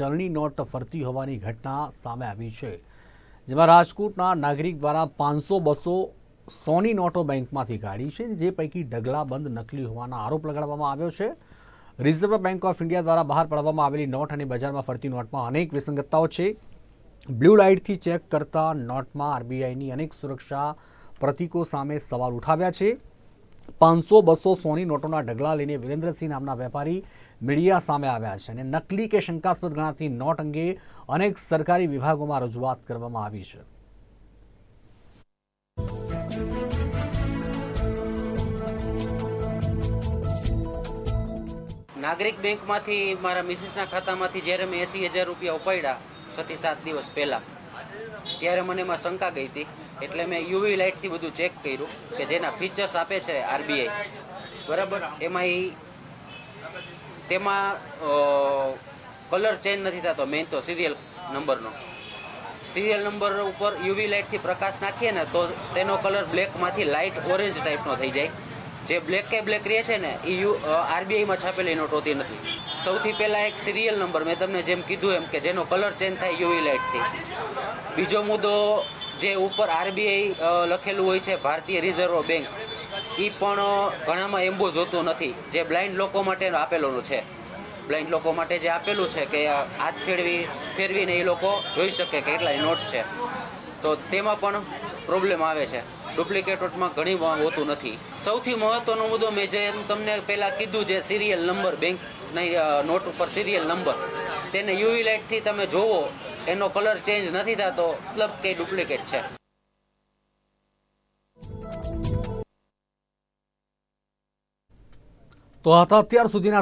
ચલણી નોટ ફરતી હોવાની ઘટના સામે આવી છે, જેમાં રાજકોટના નાગરિક દ્વારા પાંચસો બસો સોની નોટો બેંકમાંથી કાઢી છે, જે પૈકી ઢગલાબંધ નકલી હોવાના આરોપ લગાડવામાં આવ્યો છે. રિઝર્વ બેંક ઓફ ઇન્ડિયા દ્વારા બહાર પાડવામાં આવેલી નોટ અને બજારમાં ફરતી નોટમાં અનેક વિસંગતતાઓ છે. બ્લુ લાઇટથી ચેક કરતા નોટમાં આરબીઆઈની અનેક સુરક્ષા પ્રતીકો સામે સવાલ ઉઠાવ્યા છે. પાંચસો બસો સોની નોટોના ઢગલા લઈને વિરેન્દ્રસિંહ નામના વેપારી મીડિયા સામે આવ્યા છે અને નકલી કે શંકાસ્પદ ગણાતી નોટ અંગે અનેક સરકારી વિભાગોમાં રજૂઆત કરવામાં આવી છે. નાગરિક બેંકમાંથી મારા મિસિસના ખાતામાંથી જ્યારે મેં એંસી હજાર રૂપિયા ઉપાડ્યા છ થી સાત દિવસ પહેલાં, ત્યારે મને એમાં શંકા ગઈ હતી. એટલે મેં યુવી લાઇટથી બધું ચેક કર્યું કે જેના ફીચર્સ આપે છે આરબીઆઈ. બરાબર? એમાં તેમાં કલર ચેન્જ નથી થતો મેઇન તો સિરિયલ નંબરનો. સિરિયલ નંબર ઉપર યુવી લાઇટથી પ્રકાશ નાખીએ ને તો તેનો કલર બ્લેકમાંથી લાઇટ ઓરેન્જ ટાઈપનો થઈ જાય. જે બ્લેક કે બ્લેક રહે છે ને એ યુ આરબીઆઈમાં છાપેલી નોટ હોતી નથી. સૌથી પહેલાં એક સિરિયલ નંબર મેં તમને જેમ કીધું એમ કે જેનો કલર ચેન્જ થાય યુવી લાઇટથી. બીજો મુદ્દો જે ઉપર આરબીઆઈ લખેલું હોય છે, ભારતીય રિઝર્વ બેંક એ પણ ઘણામાં એમ્બોઝ હોતું નથી. જે બ્લાઇન્ડ લોકો માટે આપેલું છે. બ્લાઇન્ડ લોકો માટે જે આપેલું છે કે હાથ ફેરવી, ફેરવીને એ લોકો જોઈ શકે કે કેટલાય નોટ છે. તો તેમાં પણ પ્રોબ્લેમ આવે છે. ડુપ્લિકેટ નોટમાં ઘણી હોતું નથી. સૌથી મહત્વનો મુદ્દો મેં જે તમને પહેલાં કીધું જે સિરિયલ નંબર બેંકની નોટ ઉપર સિરિયલ નંબર, તેને યુવી લાઇટથી તમે જોવો એનો કલર ચેન્જ નથી થતો. મતલબ કે ડુપ્લિકેટ છે. તો હતા અત્યાર સુધીના